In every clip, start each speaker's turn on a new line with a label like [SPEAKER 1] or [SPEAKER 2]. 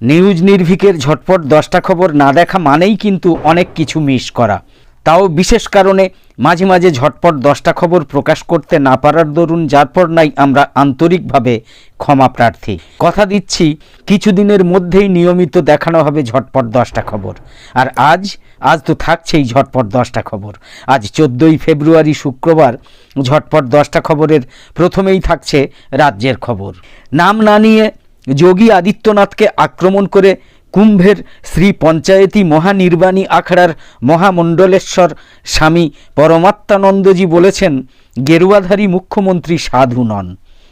[SPEAKER 1] News নির্ভিকের ঝটপট দশটা খবর না দেখা মানেই কিন্তু অনেক কিছু মিস করা। তাও বিশেষ কারণে মাঝে মাঝে ঝটপট দশটা খবর প্রকাশ করতে না পারার দরুন যার পর নাই আমরা আন্তরিকভাবে ক্ষমা প্রার্থী। কথা দিচ্ছি, কিছুদিনের মধ্যেই নিয়মিত দেখানো হবে ঝটপট দশটা খবর। আর আজ আজ তো থাকছেই ঝটপট দশটা খবর। আজ চোদ্দোই ফেব্রুয়ারি শুক্রবার ঝটপট দশটা খবরের প্রথমেই থাকছে রাজ্যের খবর। নাম না নিয়ে যোগী আদিত্যনাথকে আক্রমণ করে কুম্ভের শ্রী পঞ্চায়েতি মহানির্বাণী আখড়ার মহামণ্ডলেশ্বর স্বামী পরমাত্মানন্দজি বলেছেন, গেরুয়াধারী মুখ্যমন্ত্রী সাধু নন।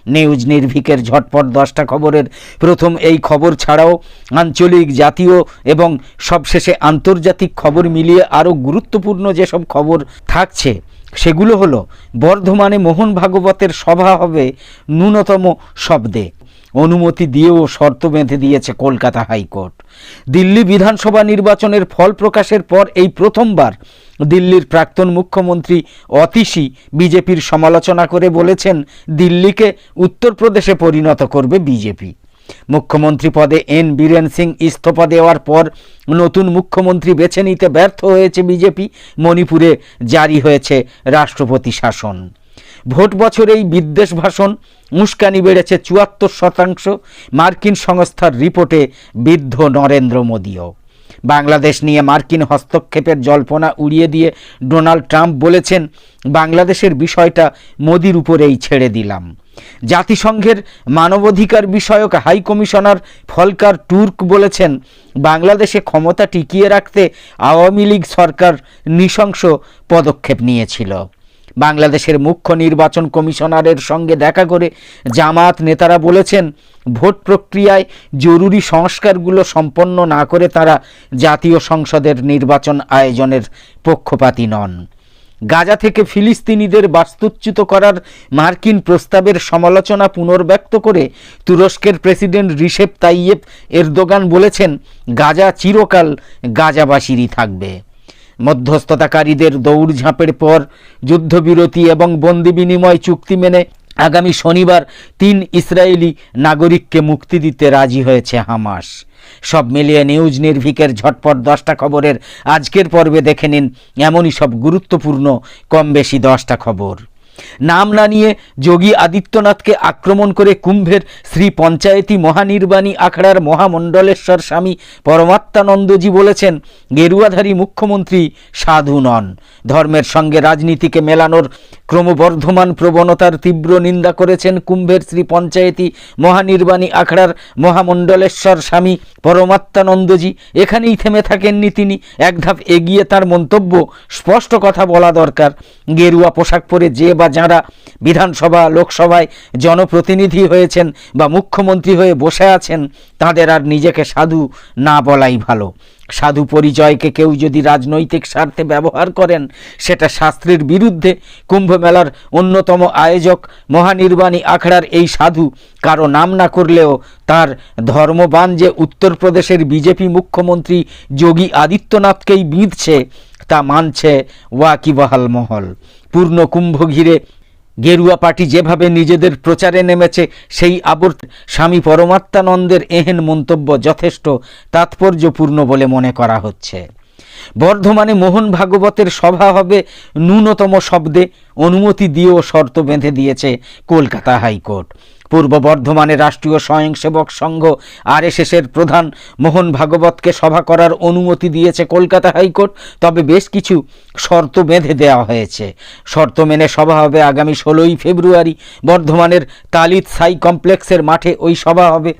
[SPEAKER 1] নিউজ নির্ভিকের ঝটপট দশটা খবরের প্রথম এই খবর ছাড়াও আঞ্চলিক জাতীয় এবং সবশেষে আন্তর্জাতিক খবর মিলিয়ে আরও গুরুত্বপূর্ণ যেসব খবর থাকছে, সেগুলো হলো, বর্ধমানে মোহন ভাগবতের সভা হবে ন্যূনতম শব্দে। অনুমতি দিয়েও শর্ত বেঁধে দিয়েছে কলকাতা হাইকোর্ট। দিল্লি বিধানসভা নির্বাচনের ফল প্রকাশের পর এই প্রথমবার দিল্লির প্রাক্তন মুখ্যমন্ত্রী অতিশী বিজেপির সমালোচনা করে বলেছেন, দিল্লিকে উত্তরপ্রদেশে পরিণত করবে বিজেপি। মুখ্যমন্ত্রী পদে এন বীরেন সিং ইস্তফা দেওয়ার পর নতুন মুখ্যমন্ত্রী বেছে নিতে ব্যর্থ হয়েছে বিজেপি, মণিপুরে জারি হয়েছে রাষ্ট্রপতি শাসন। ভোট বছরেই বিদ্বেষ ভাষণ উস্কানি বেড়েছে চুয়াত্তর শতাংশ। মার্কিন সংস্থার রিপোর্টে বৃদ্ধ নরেন্দ্র মোদীও। বাংলাদেশ নিয়ে মার্কিন হস্তক্ষেপের জল্পনা উড়িয়ে দিয়ে ডোনাল্ড ট্রাম্প বলেছেন, বাংলাদেশের বিষয়টা মোদির উপরেই ছেড়ে দিলাম। জাতিসংঘের মানবাধিকার বিষয়ক হাই কমিশনার ফলকার টুর্ক বলেছেন, বাংলাদেশে ক্ষমতা টিকিয়ে রাখতে আওয়ামী লীগ সরকার নৃশংস পদক্ষেপ নিয়েছিল। বাংলাদেশের মুখ্য নির্বাচন কমিশনারের সঙ্গে দেখা করে জামাত নেতারা বলেছেন, ভোট প্রক্রিয়ায় জরুরি সংস্কারগুলো সম্পন্ন না করে তারা জাতীয় সংসদের নির্বাচন আয়োজনের পক্ষপাতী নন। গাজা থেকে ফিলিস্তিনিদের বাস্তুচ্যুত করার মার্কিন প্রস্তাবের সমালোচনা পুনর্ব্যক্ত করে তুরস্কের প্রেসিডেন্ট রিসেপ তাইয়েব এরদোগান বলেছেন, গাজা চিরকাল গাজাবাসীরই থাকবে। মধ্যস্থতাকারীদের দৌড়ঝাঁপের পর যুদ্ধবিরতি এবং বন্দি বিনিময় চুক্তি মেনে আগামী শনিবার তিন ইসরায়েলি নাগরিককে মুক্তি দিতে রাজি হয়েছে হামাস। সব মিলিয়ে নিউজ নির্ভিকের ঝটপট দশটা খবরের আজকের পর্বে দেখে নিন এমনই সব গুরুত্বপূর্ণ কম বেশি দশটা খবর। নাম না নিয়ে যোগী আদিত্যনাথকে আক্রমণ করে কুম্ভের শ্রী পঞ্চায়েতি মহানির্বাণী আখড়ার মহামণ্ডলেশ্বর স্বামী পরমাত্মানন্দজি বলেছেন, গেরুয়াধারী মুখ্যমন্ত্রী সাধু নন। ধর্মের সঙ্গে রাজনীতিকে মেলানোর ক্রমবর্ধমান প্রবণতার তীব্র নিন্দা করেছেন কুম্ভের শ্রী পঞ্চায়েতি মহানির্বাণী আখড়ার মহামণ্ডলেশ্বর স্বামী পরমাত্মানন্দজি। এখানেই থেমে থাকেননি তিনি। এক ধাপ এগিয়ে তার মন্তব্য স্পষ্ট কথা বলা দরকার। গেরুয়া পোশাক পরে যে বা যাঁরা বিধানসভা, লোকসভায় জনপ্রতিনিধি হয়েছেন বা মুখ্যমন্ত্রী হয়ে বসে আছেন, তাদের আর নিজেকে সাধু না বলাই ভালো। সাধু পরিচয়কে কেউ যদি রাজনৈতিক স্বার্থে ব্যবহার করেন, সেটা শাস্ত্রের বিরুদ্ধে কুম্ভ মেলার অন্যতম আয়োজক মহানির্বাণী আখড়ার এই সাধু কারও নাম না করলেও তার ধর্মবান যে উত্তরপ্রদেশের বিজেপি মুখ্যমন্ত্রী যোগী আদিত্যনাথকেই বিঁধছে, তা মানছে ওয়াকিবহাল মহল। পূর্ণ কুম্ভ ঘিরে গেরুয়া পার্টি যেভাবে নিজেদের প্রচারে নেমেছে, সেই আবর্ত স্বামী পরমাত্মানন্দের এহেন মন্তব্য যথেষ্ট তাৎপর্যপূর্ণ বলে মনে করা হচ্ছে। বর্ধমানে মোহন ভাগবতের সভা হবে ন্যূনতম শব্দে, অনুমতি দিয়েও শর্ত বেঁধে দিয়েছে কলকাতা হাইকোর্ট। পূর্ব বর্ধমানে রাষ্ট্রীয় স্বয়ংসেবক সংঘ আরএসএসের প্রধান মোহন ভাগবতকে সভা করার অনুমতি দিয়েছে কলকাতা হাইকোর্ট, তবে বেশ কিছু শর্ত বেঁধে দেওয়া হয়েছে। শর্ত মেনে সভা হবে আগামী ষোলোই ফেব্রুয়ারি। বর্ধমানের তালিত সাই কমপ্লেক্সের মাঠে ওই সভা হবে।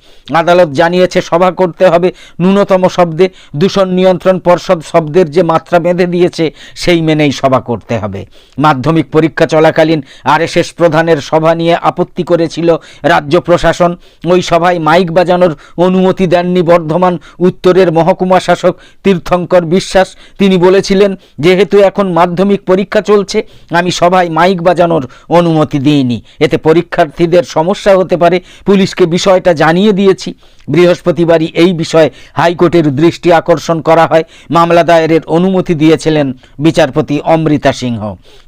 [SPEAKER 1] আদালত জানিয়েছে, সভা করতে হবে ন্যূনতম শব্দে। দূষণ নিয়ন্ত্রণ পর্ষদ শব্দের যে মাত্রা বেঁধে দিয়েছে, সেই মেনেই সভা করতে হবে। মাধ্যমিক পরীক্ষা চলাকালীন আরএসএস প্রধানের সভা নিয়ে আপত্তি করেছিল রাজ্য প্রশাসন। ওই সভায় মাইক বাজানোর অনুমতি দেননি বর্ধমান উত্তরের মহকুমা শাসক তীর্থঙ্কর বিশ্বাস। তিনি বলেছিলেন, যেহেতু এখন মাধ্যমিক পরীক্ষা চলছে, আমি সভায় মাইক বাজানোর অনুমতি দিইনি। এতে পরীক্ষার্থীদের সমস্যা হতে পারে। পুলিশকে বিষয়টা জানিয়ে দিয়েছি। বৃহস্পতিবারই এই বিষয়ে হাইকোর্টের দৃষ্টি আকর্ষণ করা হয়। মামলা দায়েরের অনুমতি দিয়েছিলেন বিচারপতি অমৃতা সিংহ।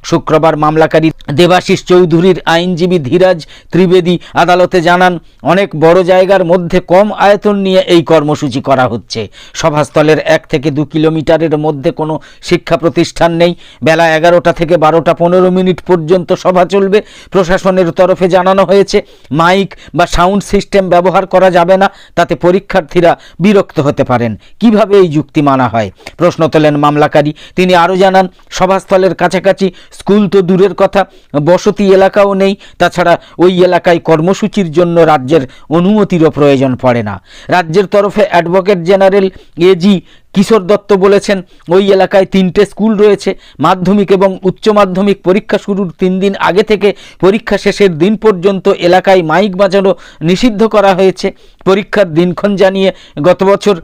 [SPEAKER 1] শুক্রবার মামলাকারী দেবাশিস চৌধুরীর আইনজীবী ধীরাজ ত্রিবেদী আদালতে জানান, অনেক বড় জায়গার মধ্যে কম আয়তন নিয়ে এই কর্মসূচি করা হচ্ছে। সভাস্থলের এক থেকে দু কিলোমিটারের মধ্যে কোনো শিক্ষা প্রতিষ্ঠান নেই। বেলা এগারোটা থেকে বারোটা পনেরো মিনিট পর্যন্ত সভা চলবে। প্রশাসনের তরফে জানানো হয়েছে, মাইক বা সাউন্ড সিস্টেম ব্যবহার করা যাবে না। তাতে পরীক্ষার্থীরা বিরক্ত হতে পারেন। কীভাবে এই যুক্তি মানা হয়? প্রশ্ন তোলেন মামলাকারী। তিনি আরও জানান, সভাস্থলের কাছাকাছি স্কুল তো দূরের কথা, বসতি এলাকাও নেই। তাছাড়া ওই এলাকায় কর্মসূচির জন্য রাজ্যের অনুমতিরও প্রয়োজন পড়ে না। রাজ্যের তরফে advocate general AG Kishore Dutta বলেছেন, ওই এলাকায় তিনটে স্কুল রয়েছে, মাধ্যমিক এবং উচ্চ মাধ্যমিক পরীক্ষা শুরুর তিন দিন আগে থেকে পরীক্ষা শেষের দিন পর্যন্ত এলাকায় মাইক বাজানো নিষিদ্ধ করা হয়েছে। পরীক্ষার দিনক্ষণ জানিয়ে গত বছর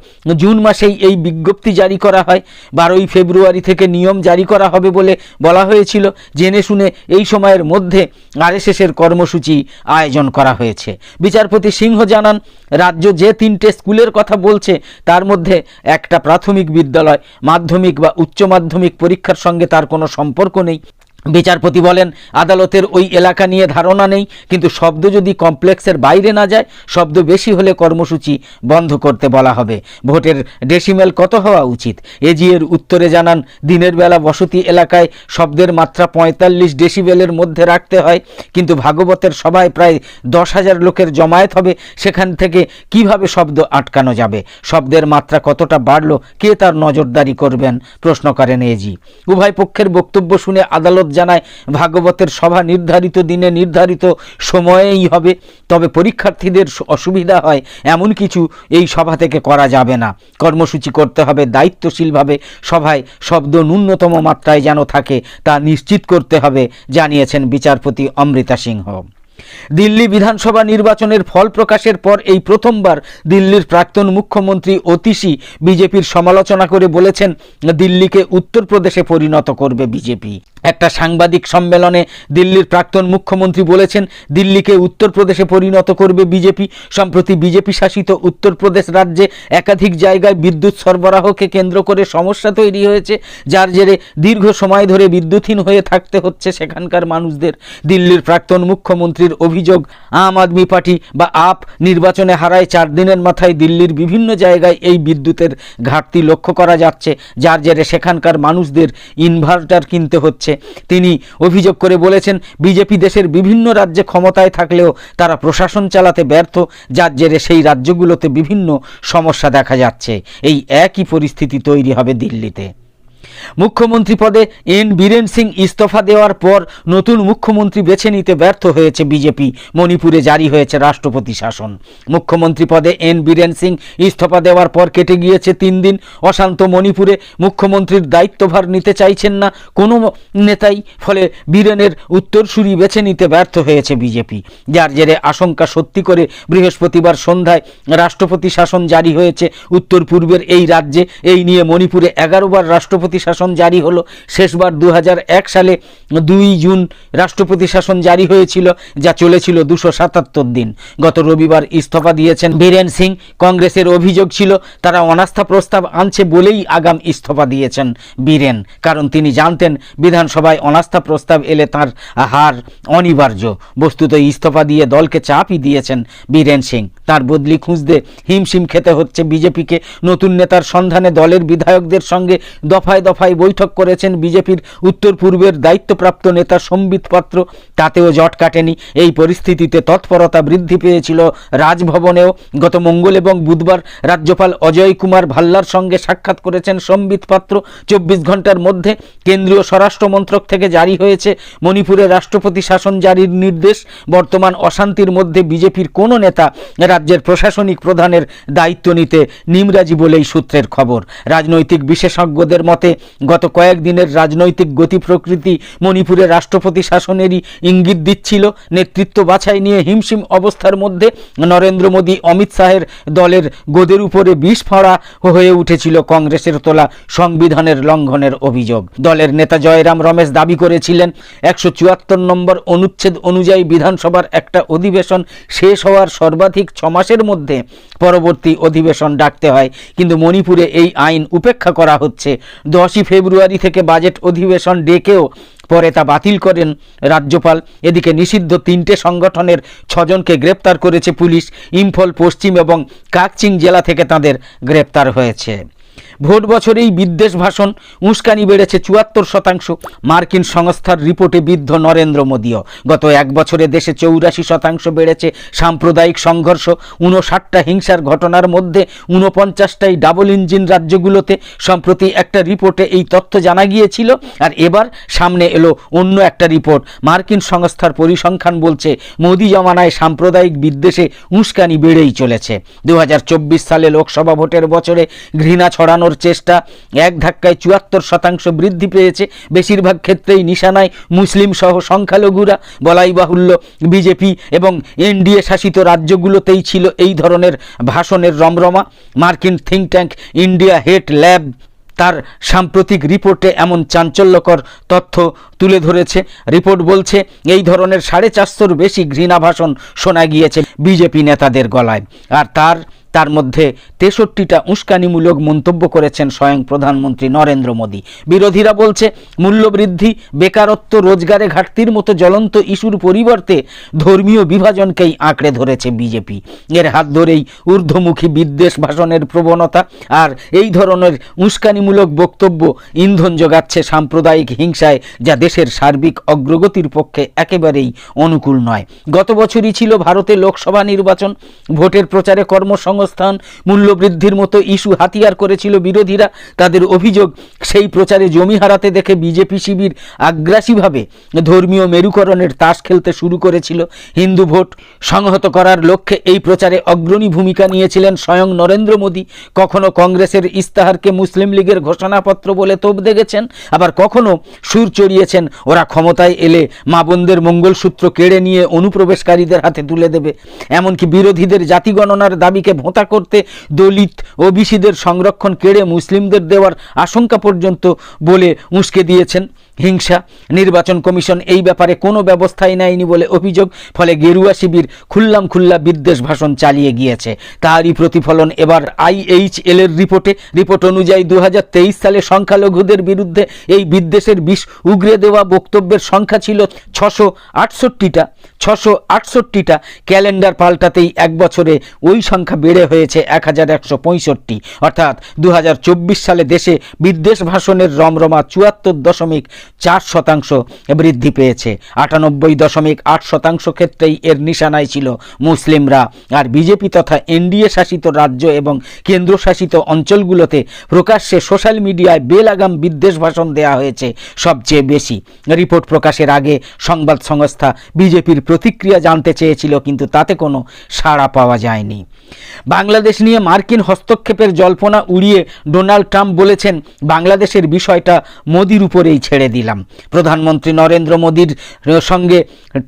[SPEAKER 1] জুন মাসেই এই বিজ্ঞপ্তি জারি করা হয়। বারোই ফেব্রুয়ারি থেকে নিয়ম জারি করা হবে বলে বলা হয়েছিল। জেনে শুনে এই সময়ের মধ্যে আরএসএসের কর্মসূচি আয়োজন করা হয়েছে। বিচারপতি সিংহ জানান, রাজ্য যে তিনটে স্কুলের কথা বলছে, তার মধ্যে একটা প্রাথমিক বিদ্যালয় মাধ্যমিক বা উচ্চ মাধ্যমিক পরীক্ষার সঙ্গে তার কোনো সম্পর্ক নেই। বিচারপতি বলেন, আদালতের ওই এলাকা নিয়ে ধারণা নেই, কিন্তু শব্দ যদি কমপ্লেক্সের বাইরে না যায়, শব্দ বেশি হলে কর্মসূচি বন্ধ করতে বলা হবে। ভোটের ডেসিমেল কত হওয়া উচিত? এজিএর উত্তরে জানান, দিনের বেলা বসতি এলাকায় শব্দের মাত্রা পঁয়তাল্লিশ ডেসিবেলের মধ্যে রাখতে হয়, কিন্তু ভাগবতের সভায় প্রায় দশ হাজার লোকের জমায়েত হবে, সেখান থেকে কীভাবে শব্দ আটকানো যাবে? শব্দের মাত্রা কতটা বাড়লো? কে তার নজরদারি করবেন? প্রশ্ন করেন এজি। উভয় পক্ষের বক্তব্য শুনে আদালত জানায়, ভাগবতের সভা নির্ধারিত দিনে নির্ধারিত সময়েই হবে, তবে পরীক্ষার্থীদের অসুবিধা হয়, এমন কিছু এই সভা থেকে করা যাবে না। কর্মসূচি করতে হবে, দায়িত্বশীলভাবে সভায় শব্দ ন্যূনতম মাত্রায় যেন থাকে, তা নিশ্চিত করতে হবে, জানিয়েছেন বিচারপতি অমৃতা সিংহ। দিল্লি বিধানসভা নির্বাচনের ফল প্রকাশের পর এই প্রথমবার দিল্লির প্রাক্তন মুখ্যমন্ত্রী অতিশী বিজেপির সমালোচনা করে বলেছেন, দিল্লিকে উত্তরপ্রদেশে পরিণত করবে বিজেপি। একটা সাংবাদিক সম্মেলনে দিল্লির প্রাক্তন মুখ্যমন্ত্রী বলেছেন, দিল্লিকে উত্তরপ্রদেশে পরিণত করবে বিজেপি। সম্প্রতি বিজেপি শাসিত উত্তরপ্রদেশ রাজ্যে একাধিক জায়গায় বিদ্যুৎ সরবরাহকে কেন্দ্র করে সমস্যা তৈরি হয়েছে, যার জেরে দীর্ঘ সময় ধরে বিদ্যুৎহীন হয়ে থাকতে হচ্ছে সেখানকার মানুষদের। দিল্লির প্রাক্তন মুখ্যমন্ত্রীর অভিযোগ, আম আদমি পার্টি বা আপ নির্বাচনে হারায় চার দিনের মাথায় দিল্লির বিভিন্ন জায়গায় এই বিদ্যুতের ঘাটতি লক্ষ্য করা যাচ্ছে, যার জেরে সেখানকার মানুষদের ইনভার্টার কিনতে হচ্ছে। তিনি অভিযোগ করে বলেছেন, বিজেপি দেশের বিভিন্ন রাজ্যে ক্ষমতায় থাকলেও তারা প্রশাসন চালাতে ব্যর্থ, যার জেরে সেই রাজ্যগুলোতে বিভিন্ন সমস্যা দেখা যাচ্ছে। এই একই পরিস্থিতি তৈরি হবে দিল্লিতে। মুখ্যমন্ত্রী পদে এন বীরেন সিং ইস্তফা দেওয়ার পর নতুন মুখ্যমন্ত্রী বেছে নিতে ব্যর্থ হয়েছে বিজেপি। মণিপুরে জারি হয়েছে রাষ্ট্রপতি শাসন। মুখ্যমন্ত্রী পদে এন বীরেন সিং ইস্তফা দেওয়ার পর কেটে গিয়েছে তিন দিন। অশান্ত মণিপুরে মুখ্যমন্ত্রীর দায়িত্বভার নিতে চাইছেন না কোনো নেতাই, ফলে বীরেনের উত্তরসূরি বেছে নিতে ব্যর্থ হয়েছে বিজেপি। যার জেরে আশঙ্কা সত্যি করে বৃহস্পতিবার সন্ধ্যায় রাষ্ট্রপতি শাসন জারি হয়েছে। উত্তর পূর্বের এই রাজ্যে এই নিয়ে মণিপুরে এগারোবার রাষ্ট্রপতি শাসন জারি হলো। শেষবার দু হাজার এক সালে দুই জুন রাষ্ট্রপতি শাসন জারি হয়েছিল, যা চলেছিল দুশো সাতাত্তর দিন। গত রবিবার ইস্তফা দিয়েছেন বীরেন সিং। কংগ্রেসের অভিযোগ ছিল, তারা অনাস্থা প্রস্তাব আনছে বলেই আগাম ইস্তফা দিয়েছেন বীরেন। কারণ তিনি জানতেন, বিধানসভায় অনাস্থা প্রস্তাব এলে তার হার অনিবার্য। বস্তুত ইস্তফা দিয়ে দলকে চাপই দিয়েছেন বীরেন সিং। তার বদলি খুঁজতে হিমশিম খেতে হচ্ছে বিজেপিকে। নতুন নেতার সন্ধানে দলের বিধায়কদের সঙ্গে দফায় দফায় দফায় বৈঠক করেছেন বিজেপির উত্তর পূর্বের দায়িত্বপ্রাপ্ত নেতা সম্বিত পাত্র। তাতেও জট কাটেনি। এই পরিস্থিতিতে তৎপরতা বৃদ্ধি পেয়েছিল রাজভবনেও। গত মঙ্গল এবং বুধবার রাজ্যপাল অজয় কুমার ভাল্লার সঙ্গে সাক্ষাৎ করেছেন সম্বিত পাত্র। চব্বিশ ঘণ্টার মধ্যে কেন্দ্রীয় স্বরাষ্ট্র মন্ত্রক থেকে জারি হয়েছে মণিপুরে রাষ্ট্রপতি শাসন জারির নির্দেশ। বর্তমান অশান্তির মধ্যে বিজেপির কোনো নেতা রাজ্যের প্রশাসনিক প্রধানের দায়িত্ব নিতে নিমরাজি বলেই সূত্রের খবর। রাজনৈতিক বিশেষজ্ঞদের মতে গত কয়েকদিনের রাজনৈতিক গতি প্রকৃতি মণিপুরে রাষ্ট্রপতি শাসনেরই ইঙ্গিত দিচ্ছিল। নেতৃত্ব বাছাই নিয়ে হিমশিম অবস্থার মধ্যে নরেন্দ্র মোদী, অমিত শাহের দলের গোদের উপরে বিষ ফড়া হয়ে উঠেছিল কংগ্রেসের তোলা সংবিধানের লঙ্ঘনের অভিযোগ। দলের নেতা জয়রাম রমেশ দাবি করেছিলেন, একশো চুয়াত্তর নম্বর অনুচ্ছেদ অনুযায়ী বিধানসভার একটা অধিবেশন শেষ হওয়ার সর্বাধিক ছ মাসের মধ্যে পরবর্তী অধিবেশন ডাকতে হয়। কিন্তু মণিপুরে এই আইন উপেক্ষা করা হচ্ছে। দশই ফেব্রুয়ারি থেকে বাজেট অধিবেশন ডেকেও পরে তা বাতিল করেন রাজ্যপাল। এদিকে নিষিদ্ধ তিনটে সংগঠনের ছজনকে গ্রেপ্তার করেছে পুলিশ, ইম্ফল, পশ্চিম এবং কাকচিং জেলা থেকে তাদের গ্রেপ্তার হয়েছে। ভোট বছরেই বিদ্বেষ ভাষণ, উস্কানি বেড়েছে চুয়াত্তর শতাংশ। মার্কিন সংস্থার রিপোর্টে বিদ্ধ নরেন্দ্র মোদীও। গত এক বছরে দেশে চৌরাশি শতাংশ বেড়েছে সাম্প্রদায়িক সংঘর্ষ উনষাটটা হিংসার ঘটনার মধ্যে উনপঞ্চাশটাই ডাবল ইঞ্জিন রাজ্যগুলোতে। সম্প্রতি একটা রিপোর্টে এই তথ্য জানা গিয়েছিল, আর এবার সামনে এলো অন্য একটা রিপোর্ট। মার্কিন সংস্থার পরিসংখ্যান বলছে, মোদী জমানায় সাম্প্রদায়িক বিদ্বেষে উস্কানি বেড়েই চলেছে। দু হাজার চব্বিশ সালে লোকসভা ভোটের বছরে ঘৃণা ছড়ানোর চেষ্টা। এক ধাক্কায় চুয়াত্তর শতাংশ বৃদ্ধি পেয়েছে। বেশিরভাগ ক্ষেত্রেই নিশানায় মুসলিম সহ সংখ্যালঘুরা। বলাই বাহুল্য, বিজেপি এবং এনডিএ শাসিত রাজ্যগুলোতেই ছিল এই ধরনের ভাষণের রমরমা। মার্কিন think tank India Hate Lab তার সাম্প্রতিক রিপোর্টে এমন চাঞ্চল্যকর তথ্য তুলে ধরেছে। রিপোর্ট বলছে, এই ধরনের সাড়ে চারশোর বেশি ঘৃণা ভাষণ শোনা গিয়েছে বিজেপি নেতাদের গলায়। আর তার তার মধ্যে তেষট্টিটা উস্কানিমূলক মন্তব্য করেছেন স্বয়ং প্রধানমন্ত্রী নরেন্দ্র মোদী। বিরোধীরা বলছে, মূল্যবৃদ্ধি, বেকারত্ব, রোজগারে ঘাটতির মতো জ্বলন্ত ইস্যুর পরিবর্তে ধর্মীয় বিভাজনকেই আঁকড়ে ধরেছে বিজেপি। এর হাত ধরেই ঊর্ধ্বমুখী বিদ্বেষ ভাষণের প্রবণতা আর এই ধরনের উস্কানিমূলক বক্তব্য ইন্ধন যোগাচ্ছে সাম্প্রদায়িক হিংসায় যা দেশের সার্বিক অগ্রগতির পক্ষে একেবারেই অনুকূল নয়। গত বছরই ছিল ভারতে লোকসভা নির্বাচন। ভোটের প্রচারে কর্মসংস্থান কর্মসংস্থান, মূল্যবৃদ্ধির মতো ইস্যু হাতিয়ার করেছিল বিরোধীরা। তাদের অভিযোগ, সেই প্রচারে জমি হারাতে দেখে বিজেপি শিবির আগ্রাসীভাবে ধর্মীয় মেরুকরণের তাস খেলতে শুরু করেছিল। হিন্দু ভোট সংহত করার লক্ষ্যে এই প্রচারে অগ্রণী ভূমিকা নিয়েছিলেন স্বয়ং নরেন্দ্র মোদী। কখনো কংগ্রেসের ইস্তাহারকে মুসলিম লীগের ঘোষণাপত্র বলে তোপ দেখেছেন আবার কখনো সুর চড়িয়েছেন। ওরা ক্ষমতায় এলে মা বোনদের মঙ্গলসূত্র কেড়ে নিয়ে অনুপ্রবেশকারীদের হাতে তুলে দেবে। এমনকি বিরোধীদের জাতিগণনার দাবিকে ভোঁতা করতে দলিত ওবিসিদের সংরক্ষণ কেড়ে মুসলিমদের দেওয়ার আশঙ্কা পর্যন্ত বলে উস্কে দিয়েছেন। হিংসা। নির্বাচন কমিশন এই ব্যাপারে কোনো ব্যবস্থাই নেয়নি বলে অভিযোগ। ফলে গেরুয়া শিবির খুল্লাম খুল্লা বিদ্বেষ ভাষণ চালিয়ে গিয়েছে। তারই প্রতিফলন এবার আইএইচএল এর রিপোর্টে। রিপোর্ট অনুযায়ী দু হাজার তেইশ সালে সংখ্যালঘুদের বিরুদ্ধে এই বিদ্বেষের বিষ উগরে দেওয়া বক্তব্যের সংখ্যা ছিল ছশো আটষট্টিটা। ছশো আটষট্টিটা। ক্যালেন্ডার পাল্টাতেই এক বছরে ওই সংখ্যা বেড়ে হয়েছে এক হাজার একশো পঁয়ষট্টি। অর্থাৎ দু হাজার চব্বিশ সালে দেশে বিদ্বেষ ভাষণের রমরমা চুয়াত্তর দশমিক চার শতাংশ বৃদ্ধি পেয়েছে। আটানব্বই দশমিক আট শতাংশ ক্ষেত্রেই এর নিশানায় ছিল মুসলিমরা। আর বিজেপি তথা এনডিএ শাসিত রাজ্য এবং কেন্দ্রশাসিত অঞ্চলগুলোতে প্রকাশ্যে সোশ্যাল মিডিয়ায় বেলাগাম বিদ্বেষ ভাষণ দেওয়া হয়েছে সবচেয়ে বেশি। রিপোর্ট প্রকাশের আগে সংবাদ সংস্থা বিজেপির প্রতিক্রিয়া জানতে চেয়েছিল, কিন্তু তাতে কোনো সাড়া পাওয়া যায়নি। বাংলাদেশ নিয়ে মার্কিন হস্তক্ষেপের জল্পনা উড়িয়ে ডোনাল্ড ট্রাম্প বলেছেন, বাংলাদেশের বিষয়টা মোদির উপরেই ছেড়ে দিলাম। প্রধানমন্ত্রী নরেন্দ্র মোদীর সঙ্গে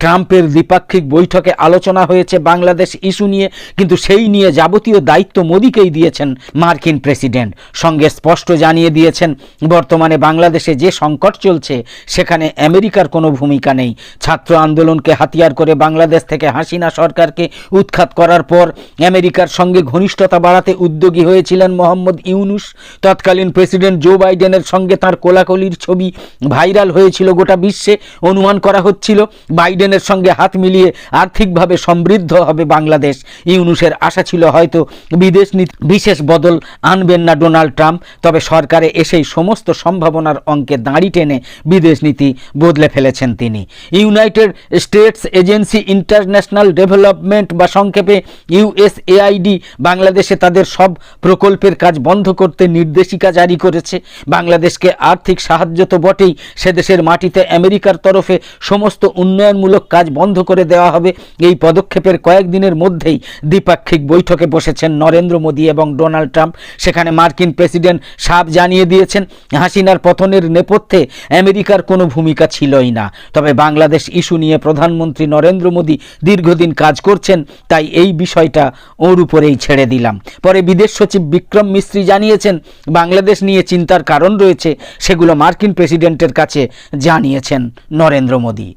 [SPEAKER 1] ট্রাম্পের দ্বিপাক্ষিক বৈঠকে আলোচনা হয়েছে বাংলাদেশ ইস্যু নিয়ে, কিন্তু সেই নিয়ে যাবতীয় দায়িত্ব মোদীকেই দিয়েছেন মার্কিন প্রেসিডেন্ট। সঙ্গে স্পষ্ট জানিয়ে দিয়েছেন, বর্তমানে বাংলাদেশে যে সংকট চলছে, সেখানে আমেরিকার কোনো ভূমিকা নেই। ছাত্র আন্দোলনকে হাতিয়ার করে বাংলাদেশ থেকে হাসিনা সরকারকে উৎখাত করার পর, আমেরিকার সঙ্গে ঘনিষ্ঠতা বাড়াতে উদ্যোগী হয়েছিলেন মোহাম্মদ ইউনুস। তৎকালীন প্রেসিডেন্ট জো বাইডেনের সঙ্গে তার কোলাকলির ছবি ভাইরাল হয়েছিল, গোটা বিশ্বে অনুমান করা হচ্ছিল, বাইডেনের সঙ্গে হাত মিলিয়ে আর্থিকভাবে সমৃদ্ধ হবে বাংলাদেশ। ইউনুসের আশা ছিল হয়তো বিদেশ নীতি বিশেষ বদল আনবেন না ডোনাল্ড ট্রাম্প, তবে সরকারে এসেই সমস্ত সম্ভাবনার অঙ্কে দাঁড়ি টেনে বিদেশ নীতি বদলে ফেলেছেন তিনি। United States Agency International Development বা সংক্ষেপে ইউএসএআইডি বাংলাদেশে তাদের সব প্রকল্পের কাজ বন্ধ করতে নির্দেশিকা জারি করেছে। বাংলাদেশকে আর্থিক সাহায্য তো বটেই সে দেশের মাটিতে আমেরিকার তরফে সমস্ত উন্নয়নমূলক কাজ বন্ধ করে দেওয়া হবে। এই পদক্ষেপের কয়েকদিনের মধ্যেই দ্বিপাক্ষিক বৈঠকে বসেছেন নরেন্দ্র মোদী এবং ডোনাল্ড ট্রাম্প। সেখানে মার্কিন প্রেসিডেন্ট সাপ জানিয়ে দিয়েছেন, হাসিনার পতনের নেপথ্যে আমেরিকার কোনো ভূমিকা ছিলই না। তবে বাংলাদেশ ইস্যু নিয়ে প্রধানমন্ত্রী নরেন্দ্র মোদী দীর্ঘদিন কাজ করছেন, তাই এই বিষয়টা ওর উপরেই ছেড়ে দিলাম। পরে বিদেশ সচিব বিক্রম মিস্ত্রি জানিয়েছেন, বাংলাদেশ নিয়ে চিন্তার কারণ রয়েছে, সেগুলো মার্কিন প্রেসিডেন্টের কাছে জানিয়েছেন নরেন্দ্র মোদী।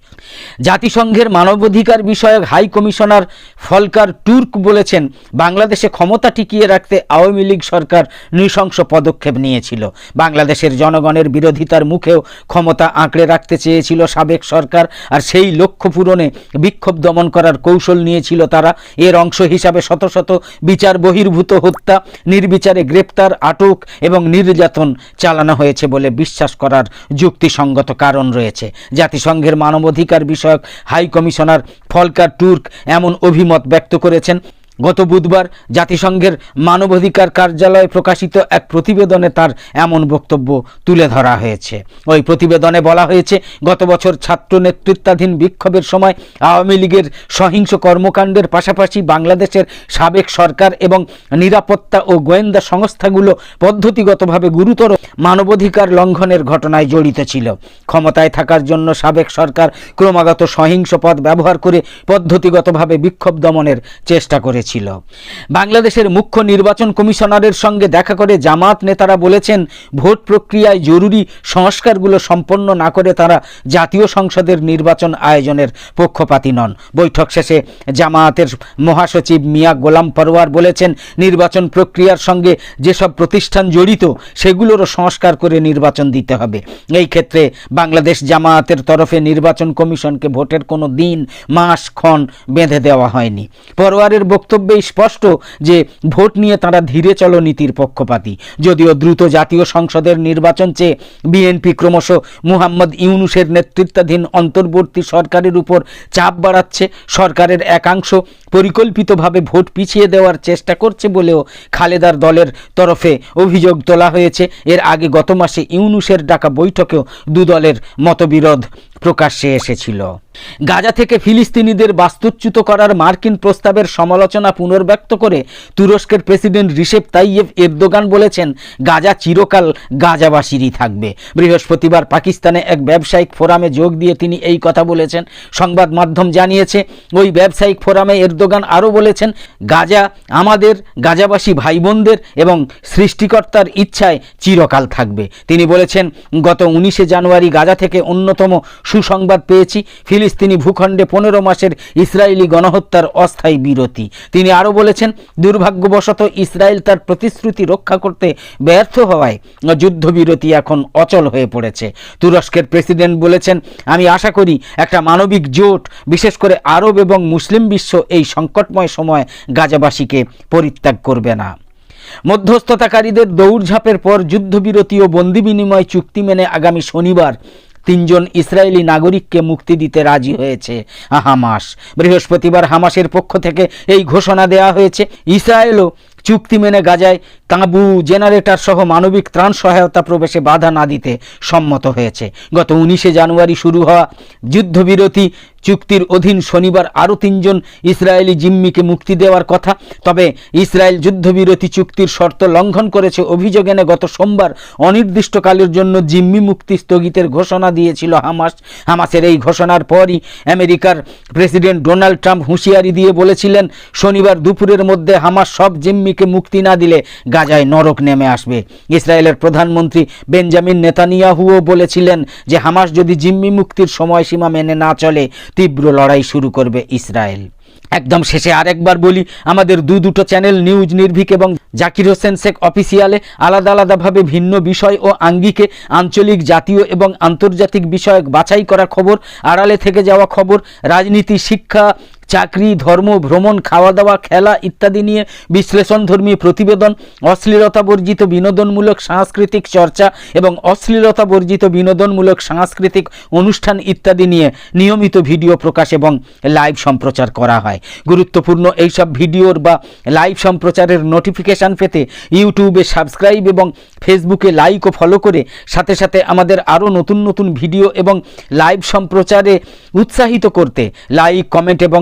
[SPEAKER 1] জাতিসংঘের মানবাধিকার বিষয়ক হাই কমিশনার ফলকার টুর্ক বলেছেন, বাংলাদেশে ক্ষমতা টিকিয়ে রাখতে আওয়ামী লীগ সরকার নৃশংস পদক্ষেপ নিয়েছিল। বাংলাদেশের জনগণের বিরোধিতার মুখেও ক্ষমতা আঁকড়ে রাখতে চেয়েছিল সাবেক সরকার, আর সেই লক্ষ্য পূরণে বিক্ষোভ দমন করার কৌশল নিয়েছিল তারা। এর অংশ হিসাবে শত শত বিচার বহির্ভূত হত্যা, নির্বিচারে গ্রেপ্তার, আটক এবং নির্যাতন চালানো হয়েছে বলে বিশ্বাস করার যুক্তিসঙ্গত কারণ রয়েছে। জাতিসংঘের মানবাধিকার বিষয়ক হাই কমিশনার ফলকা টুর্ক এমন অভিমত ব্যক্ত করেছেন গত বুধবার জাতিসংঘের মানবাধিকার কার্যালয়ে প্রকাশিত এক প্রতিবেদনে তার এমন বক্তব্য তুলে ধরা হয়েছে। ওই প্রতিবেদনে বলা হয়েছে, গত বছর ছাত্র নেতৃত্বাধীন বিক্ষোভের সময় আওয়ামী লীগের সহিংস কর্মকাণ্ডের পাশাপাশি বাংলাদেশের সাবেক সরকার এবং নিরাপত্তা ও গোয়েন্দা সংস্থাগুলো পদ্ধতিগতভাবে গুরুতর মানবাধিকার লঙ্ঘনের ঘটনায় জড়িত ছিল। ক্ষমতায় থাকার জন্য সাবেক সরকার ক্রমাগত সহিংস পথ ব্যবহার করে পদ্ধতিগতভাবে বিক্ষোভ দমনের চেষ্টা করেছে। ছিল। বাংলাদেশের মুখ্য নির্বাচন কমিশনারের সঙ্গে দেখা করে জামাত নেতারা বলেছেন, ভোট প্রক্রিয়ায় জরুরি সংস্কারগুলো সম্পন্ন না করে তারা জাতীয় সংসদের নির্বাচন আয়োজনের পক্ষপাতী নন। বৈঠক শেষে জামায়াতের মহাসচিব মিয়া গোলাম পরওয়ার বলেছেন, নির্বাচন প্রক্রিয়ার সঙ্গে যেসব প্রতিষ্ঠান জড়িত, সেগুলোরও সংস্কার করে নির্বাচন দিতে হবে। এই ক্ষেত্রে বাংলাদেশ জামায়াতের তরফে নির্বাচন কমিশনকে ভোটের কোনো দিন, মাস, ক্ষণ বেঁধে দেওয়া হয়নি। পরোয়ারের বক্তব্য বক্তব্যে স্পষ্ট যে ভোট নিয়ে তারা ধীরে চলো নীতির পক্ষপাতী। যদিও দ্রুত জাতীয় সংসদের নির্বাচন চেয়ে বিএনপি ক্রমশ মুহাম্মদ ইউনুসের নেতৃত্বাধীন অন্তর্বর্তী সরকারের উপর চাপ বাড়াচ্ছে, সরকারের একাংশ পরিকল্পিতভাবে ভোট পিছিয়ে দেওয়ার চেষ্টা করছে বলেও খালেদার দলের তরফে অভিযোগ তোলা হয়েছে। এর আগে গত মাসে ইউনুসের ডাকা বৈঠকেও দুদলের মতবিরোধ প্রকাশ্যে এসেছিল। গাজা থেকে ফিলিস্তিনিদের বাস্তুচ্যুত করার মার্কিন প্রস্তাবের সমালোচনা পুনর্ব্যক্ত করে তুরস্কের প্রেসিডেন্ট রিসেপ তাইয়েব এরদোগান বলেছেন, গাজা চিরকাল গাজাবাসীরই থাকবে। বৃহস্পতিবার পাকিস্তানে এক ব্যবসায়িক ফোরামে যোগ দিয়ে তিনি এই কথা বলেছেন। সংবাদ মাধ্যম জানিয়েছে, ওই ব্যবসায়িক ফোরামে এরদোগান আরও বলেছেন, গাজা আমাদের গাজাবাসী ভাই বোনদের এবং সৃষ্টিকর্তার ইচ্ছায় চিরকাল থাকবে। তিনি বলেছেন, গত উনিশে জানুয়ারি গাজা থেকে অন্যতম সুসংবাদ পেয়েছি। ফিলিস্তিনি ভূখণ্ডে পনেরো মাসের ইসরায়েলি গণহত্যার অস্থায়ী বিরতি। তিনি আরও বলেছেন, দুর্ভাগ্যবশত ইসরায়েল তার প্রতিশ্রুতি রক্ষা করতে ব্যর্থ হওয়ায় যুদ্ধবিরতি এখন অচল হয়ে পড়েছে। তুরস্কের প্রেসিডেন্ট বলেছেন, আমি আশা করি একটা মানবিক জোট, বিশেষ করে আরব এবং মুসলিম বিশ্ব, এই সংকটময় সময় গাজাবাসীকে পরিত্যাগ করবে না। মধ্যস্থতাকারীদের দৌড়ঝাঁপের পর যুদ্ধবিরতি ও বন্দি বিনিময় চুক্তি মেনে আগামী শনিবার তিনজন ইসরায়েলি নাগরিককে মুক্তি দিতে রাজি হয়েছে হামাস। বৃহস্পতিবার হামাসের পক্ষ থেকে এই ঘোষণা দেওয়া হয়েছে, ইসরায়েলও চুক্তি মেনে গাজায় তাঁবু জেনারেটর সহ মানবিক ত্রাণ সহায়তা প্রবেশে বাধা না দিতে সম্মত হয়েছে। গত উনিশে জানুয়ারি শুরু হওয়া যুদ্ধবিরতি চুক্তির অধীন শনিবার আরও তিনজন ইসরায়েলি জিম্মিকে মুক্তি দেওয়ার কথা, তবে ইসরায়েল যুদ্ধবিরতি চুক্তির শর্ত লঙ্ঘন করেছে অভিযোগ এনে গত সোমবার অনির্দিষ্টকালের জন্য জিম্মি মুক্তি স্থগিতের ঘোষণা দিয়েছিল হামাস। হামাসের এই ঘোষণার পরই আমেরিকার প্রেসিডেন্ট ডোনাল্ড ট্রাম্প হুঁশিয়ারি দিয়ে বলেছিলেন, শনিবার দুপুরের মধ্যে হামাস সব জিম্মিকে মুক্তি না দিলে গাজায় নরক নেমে আসবে। ইসরায়েলের প্রধানমন্ত্রী বেঞ্জামিন নেতানিয়াহুও বলেছিলেন যে হামাস যদি জিম্মি মুক্তির সময়সীমা মেনে না চলে, তীব্র লড়াই শুরু করবে ইসরায়েল। একদম শেষে আরেকবার বলি, আমাদের দু দুটো চ্যানেল, নিউজ নির্ভীক এবং জাকির হোসেন শেখ অফিসিয়ালে আলাদা আলাদাভাবে ভিন্ন বিষয় ও আঙ্গিকে আঞ্চলিক, জাতীয় এবং আন্তর্জাতিক বিষয়ক বাছাই করা খবর, আড়ালে থেকে যাওয়া খবর, রাজনীতি, শিক্ষা চাকরি, ধর্ম, ভ্রমণ খাওয়া দাওয়া খেলা ইত্যাদি নিয়ে বিশ্লেষণধর্মী প্রতিবেদন, অশ্লীলতা বর্জিত বিনোদনমূলক সাংস্কৃতিক চর্চা এবং অশ্লীলতা বর্জিত বিনোদনমূলক সাংস্কৃতিক অনুষ্ঠান ইত্যাদি নিয়ে নিয়মিত ভিডিও প্রকাশ এবং লাইভ সম্প্রচার করা হয়। গুরুত্বপূর্ণ এইসব ভিডিওর বা লাইভ সম্প্রচারের নোটিফিকেশান পেতে ইউটিউবে সাবস্ক্রাইব এবং ফেসবুকে লাইক ও ফলো করে সাথে সাথে আমাদের আরও নতুন নতুন ভিডিও এবং লাইভ সম্প্রচারে উৎসাহিত করতে লাইক, কমেন্ট এবং